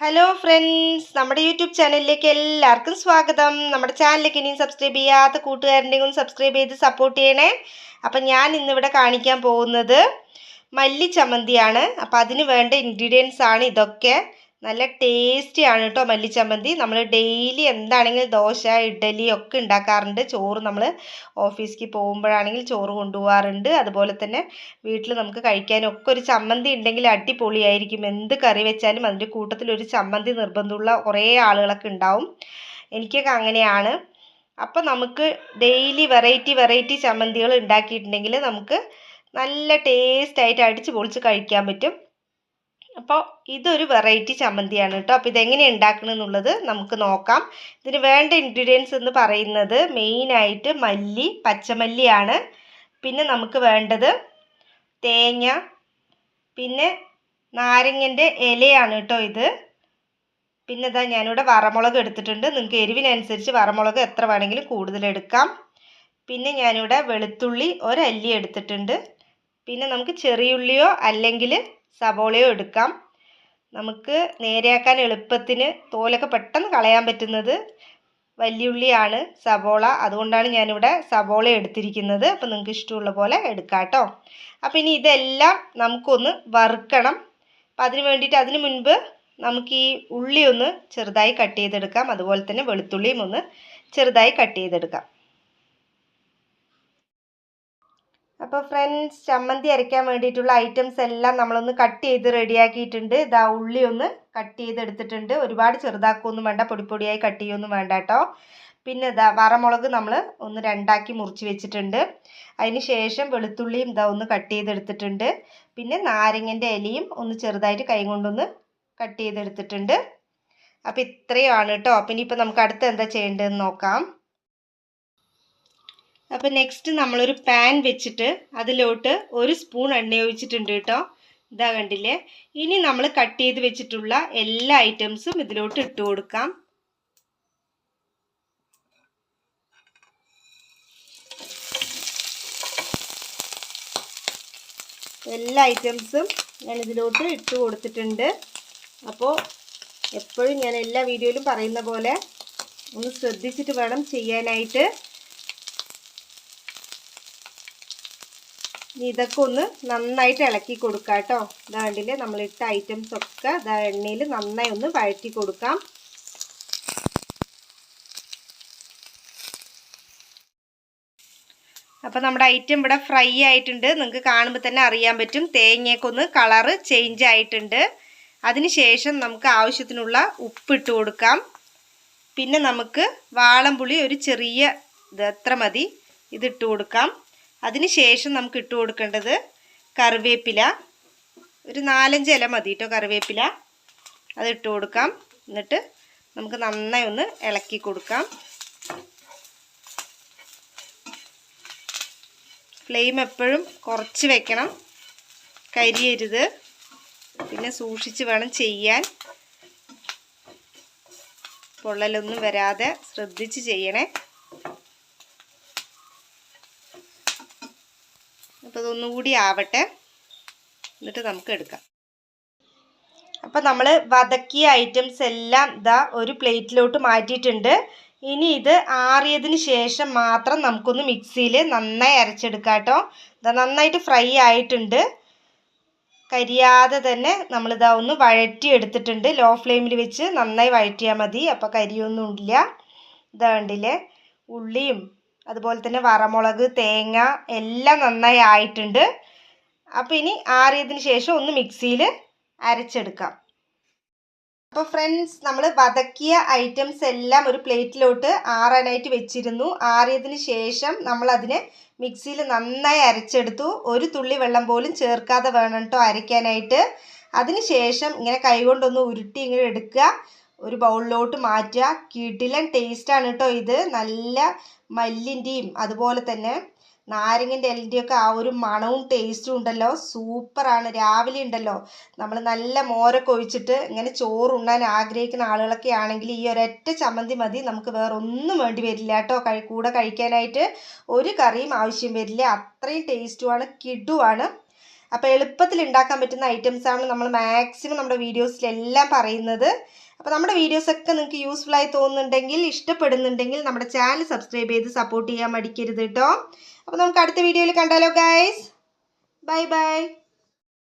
Hello friends നമ്മുടെ YouTube ചാനലിലേക്ക് എല്ലാവർക്കും സ്വാഗതം. നമ്മുടെ ചാനലിലേക്ക് ഇനിയും സബ്സ്ക്രൈബ് ചെയ്യാത്ത കൂട്ടുകാരുണ്ടെങ്കിൽ ഒന്ന് സബ്സ്ക്രൈബ് ചെയ്ത് സപ്പോർട്ട് ചെയ്യണേ. അപ്പം ഞാൻ ഇന്നിവിടെ കാണിക്കാൻ പോകുന്നത് മല്ലി ചമ്മന്തിയാണ്. അപ്പോൾ അതിന് വേണ്ട ഇൻഗ്രീഡിയൻസ് ആണ് ഇതൊക്കെ. നല്ല ടേസ്റ്റി ആണ് കേട്ടോ മല്ലിച്ചമ്മന്തി. നമ്മൾ ഡെയിലി എന്താണെങ്കിലും ദോശ ഇഡലി ഒക്കെ ഉണ്ടാക്കാറുണ്ട്. ചോറ് നമ്മൾ ഓഫീസിലേക്ക് പോകുമ്പോഴാണെങ്കിൽ ചോറ് കൊണ്ടുപോകാറുണ്ട് അതുപോലെ തന്നെ വീട്ടിൽ നമുക്ക് കഴിക്കാനൊക്കെ ഒരു ചമ്മന്തി ഉണ്ടെങ്കിൽ അടിപൊളിയായിരിക്കും. എന്ത് കറി വെച്ചാലും അതിന്റെ കൂട്ടത്തിൽ ഒരു ചമ്മന്തി നിർബന്ധമുള്ള കുറേ ആളുകളൊക്കെ ഉണ്ടാവും. എനിക്കൊക്കെ അങ്ങനെയാണ്. അപ്പോൾ നമുക്ക് ഡെയിലി വെറൈറ്റി വെറൈറ്റി ചമ്മന്തികൾ ഉണ്ടാക്കിയിട്ടുണ്ടെങ്കിൽ നമുക്ക് നല്ല ടേസ്റ്റായിട്ട് അടിച്ച് പൊളിച്ച് കഴിക്കാൻ പറ്റും. അപ്പോൾ ഇതൊരു വെറൈറ്റി ചമ്മന്തിയാണ് കേട്ടോ. അപ്പോൾ ഇതെങ്ങനെയാണ് ഉണ്ടാക്കണമെന്നുള്ളത് നമുക്ക് നോക്കാം. ഇതിന് വേണ്ട ഇൻഗ്രീഡിയൻസ് എന്ന് പറയുന്നത് മെയിനായിട്ട് മല്ലി പച്ചമല്ലിയാണ്. പിന്നെ നമുക്ക് വേണ്ടത് തേങ്ങ പിന്നെ നാരങ്ങന്റെ ഇലയാണ് കേട്ടോ ഇത്. പിന്നെ ഇതാ ഞാനിവിടെ വറമുളക് എടുത്തിട്ടുണ്ട്. നിങ്ങൾക്ക് എരിവിനനുസരിച്ച് വറമുളക് എത്ര വേണമെങ്കിലും കൂടുതൽ എടുക്കാം. പിന്നെ ഞാനിവിടെ വെളുത്തുള്ളി ഒരല്ലി എടുത്തിട്ടുണ്ട്. പിന്നെ നമുക്ക് ചെറിയുള്ളിയോ അല്ലെങ്കിൽ സബോളയോ എടുക്കാം. നമുക്ക് നേരെയാക്കാൻ എളുപ്പത്തിന് തോലൊക്കെ പെട്ടെന്ന് കളയാൻ പറ്റുന്നത് വലിയുള്ളിയാണ് സബോള അതുകൊണ്ടാണ് ഞാനിവിടെ സബോള എടുത്തിരിക്കുന്നത്. അപ്പോൾ നിങ്ങൾക്ക് ഇഷ്ടമുള്ള പോലെ എടുക്കാം കേട്ടോ. അപ്പോൾ ഇനി ഇതെല്ലാം നമുക്കൊന്ന് വറുക്കണം. അപ്പം അതിന് വേണ്ടിയിട്ട് അതിന് മുൻപ് നമുക്ക് ഈ ഉള്ളി ഒന്ന് ചെറുതായി കട്ട് ചെയ്തെടുക്കാം. അതുപോലെ തന്നെ വെളുത്തുള്ളിയും ഒന്ന് ചെറുതായി കട്ട് ചെയ്തെടുക്കാം. അപ്പോൾ ഫ്രണ്ട്സ് ചമ്മന്തി അരയ്ക്കാൻ വേണ്ടിയിട്ടുള്ള ഐറ്റംസ് എല്ലാം നമ്മളൊന്ന് കട്ട് ചെയ്ത് റെഡിയാക്കിയിട്ടുണ്ട് ഇതാ ഉള്ളി ഒന്ന് കട്ട് ചെയ്തെടുത്തിട്ടുണ്ട്. ഒരുപാട് ചെറുതാക്കുകയൊന്നും വേണ്ട പൊടി പൊടിയായി കട്ട് ചെയ്യൊന്നും വേണ്ട കേട്ടോ പിന്നെ ഇതാ വറമുളക് നമ്മൾ ഒന്ന് രണ്ടാക്കി മുറിച്ച് വെച്ചിട്ടുണ്ട്. അതിന് ശേഷം വെളുത്തുള്ളിയും ഇതാ ഒന്ന് കട്ട് ചെയ്തെടുത്തിട്ടുണ്ട്. പിന്നെ നാരങ്ങന്റെ ഇലയും ഒന്ന് ചെറുതായിട്ട് കൈ കൊണ്ടൊന്ന് കട്ട് ചെയ്തെടുത്തിട്ടുണ്ട്. അപ്പോൾ ഇത്രയുമാണ് കേട്ടോ പിന്നെ ഇപ്പോൾ നമുക്ക് അടുത്ത് എന്താ ചെയ്യേണ്ടതെന്ന് നോക്കാം. അപ്പോൾ നെക്സ്റ്റ് നമ്മളൊരു പാൻ വെച്ചിട്ട് അതിലോട്ട് ഒരു സ്പൂൺ എണ്ണ ഒഴിച്ചിട്ടുണ്ട് കേട്ടോ. ഇതാ കണ്ടില്ലേ? ഇനി നമ്മൾ കട്ട് ചെയ്ത് വെച്ചിട്ടുള്ള എല്ലാ ഐറ്റംസും ഇതിലോട്ട് ഇട്ട് കൊടുക്കാം. എല്ലാ ഐറ്റംസും ഞാൻ ഇതിലോട്ട് ഇട്ട് കൊടുത്തിട്ടുണ്ട്. അപ്പോൾ എപ്പോഴും ഞാൻ എല്ലാ വീഡിയോയിലും പറയുന്ന പോലെ ഒന്ന് ശ്രദ്ധിച്ചിട്ട് വേണം ചെയ്യാനായിട്ട്. ഇതൊക്കെ ഒന്ന് നന്നായിട്ട് ഇളക്കി കൊടുക്കാം കേട്ടോ. ഇതാണ്ടിൽ നമ്മളിട്ട ഐറ്റംസ് ഒക്കെ ഇതാ എണ്ണയിൽ നന്നായി ഒന്ന് വഴറ്റി കൊടുക്കാം. അപ്പോൾ നമ്മുടെ ഐറ്റം ഇവിടെ ഫ്രൈ ആയിട്ടുണ്ട്. നിങ്ങൾക്ക് കാണുമ്പോൾ തന്നെ അറിയാൻ പറ്റും. തേങ്ങയൊക്കെ ഒന്ന് കളറ് ചേഞ്ച് ആയിട്ടുണ്ട്. അതിനുശേഷം നമുക്ക് ആവശ്യത്തിനുള്ള ഉപ്പ് ഇട്ട് കൊടുക്കാം. പിന്നെ നമുക്ക് വാളംപുളി ഒരു ചെറിയ ഇത് എത്ര മതി? ഇതിട്ട് കൊടുക്കാം. അതിന് ശേഷം നമുക്ക് ഇട്ട് കൊടുക്കേണ്ടത് കറിവേപ്പില. ഒരു നാലഞ്ച് ഇല മതി കേട്ടോ കറിവേപ്പില. അത് ഇട്ട് കൊടുക്കാം. എന്നിട്ട് നമുക്ക് നന്നായി ഒന്ന് ഇളക്കി കൊടുക്കാം. ഫ്ലെയിം എപ്പോഴും കുറച്ച് വെക്കണം. കരിയരുത്. പിന്നെ സൂക്ഷിച്ച് വേണം ചെയ്യാൻ. പൊള്ളലൊന്നും വരാതെ ശ്രദ്ധിച്ച് ചെയ്യണേ. അപ്പോൾ ഇതൊന്നുകൂടി ആവട്ടെ. എന്നിട്ട് നമുക്ക് എടുക്കാം. അപ്പോൾ നമ്മൾ വതക്കിയ ഐറ്റംസ് എല്ലാം ഇതാ ഒരു പ്ലേറ്റിലോട്ട് മാറ്റിയിട്ടുണ്ട്. ഇനി ഇത് ആറിയതിന് ശേഷം മാത്രം നമുക്കൊന്ന് മിക്സിയിൽ നന്നായി അരച്ചെടുക്കാം കേട്ടോ. ഇതാ നന്നായിട്ട് ഫ്രൈ ആയിട്ടുണ്ട്. കരിയാതെ തന്നെ നമ്മളിതാ ഒന്ന് വഴറ്റി എടുത്തിട്ടുണ്ട്. ലോ ഫ്ലെയിമിൽ വെച്ച് നന്നായി വഴറ്റിയാൽ മതി. അപ്പോൾ കരിയൊന്നും ഇല്ല ഇതാ കണ്ടില്ലേ? ഉള്ളിയും അതുപോലെ തന്നെ വറമുളക് തേങ്ങ എല്ലാം നന്നായി ആയിട്ടുണ്ട്. അപ്പോൾ ഇനി ആറിയതിന് ശേഷം ഒന്ന് മിക്സിയിൽ അരച്ചെടുക്കാം. അപ്പോൾ ഫ്രണ്ട്സ് നമ്മൾ വതക്കിയ ഐറ്റംസ് എല്ലാം ഒരു പ്ലേറ്റിലോട്ട് ആറാനായിട്ട് വെച്ചിരുന്നു. ആറിയതിന് ശേഷം നമ്മൾ അതിനെ മിക്സിയിൽ നന്നായി അരച്ചെടുത്തു. ഒരു തുള്ളി വെള്ളം പോലും ചേർക്കാതെ വേണം കേട്ടോ അരയ്ക്കാനായിട്ട്. അതിന് ശേഷം ഇങ്ങനെ കൈകൊണ്ടൊന്ന് ഉരുട്ടി ഇങ്ങനെ എടുക്കുക. ഒരു ബൗളിലോട്ട് മാറ്റുക. കിടിലൻ ടേസ്റ്റാണ് കേട്ടോ ഇത്. നല്ല മല്ലിന്റെയും അതുപോലെ തന്നെ നാരങ്ങന്റെ ഇലന്റെയൊക്കെ ആ ഒരു മണവും ടേസ്റ്റും ഉണ്ടല്ലോ. സൂപ്പറാണ് രാവിലെ ഉണ്ടല്ലോ. നമ്മൾ നല്ല മോരൊക്കെ ഒഴിച്ചിട്ട് ഇങ്ങനെ ചോറ് ഉണ്ണാൻ ആഗ്രഹിക്കുന്ന ആളുകളൊക്കെ ആണെങ്കിൽ ഈ ഒരൊറ്റ ചമ്മന്തി മതി. നമുക്ക് വേറെ ഒന്നും വേണ്ടി വരില്ല കേട്ടോ കൂടെ കഴിക്കാനായിട്ട് ഒരു കറിയും ആവശ്യം വരില്ല. അത്രയും ടേസ്റ്റുമാണ് കിടുവാണ്. അപ്പോൾ എളുപ്പത്തിൽ ഉണ്ടാക്കാൻ പറ്റുന്ന ഐറ്റംസാണ് നമ്മൾ മാക്സിമം നമ്മുടെ വീഡിയോസിലെല്ലാം പറയുന്നത്. അപ്പോൾ നമ്മുടെ വീഡിയോസൊക്കെ നിങ്ങൾക്ക് യൂസ്ഫുൾ ആയി തോന്നുന്നുണ്ടെങ്കിൽ ഇഷ്ടപ്പെടുന്നുണ്ടെങ്കിൽ നമ്മുടെ ചാനൽ സബ്സ്ക്രൈബ് ചെയ്ത് സപ്പോർട്ട് ചെയ്യാൻ മടിക്കരുത് കേട്ടോ അപ്പോൾ നമുക്ക് അടുത്ത വീഡിയോയിൽ കണ്ടാലോ ഗൈസ് ബൈ ബൈ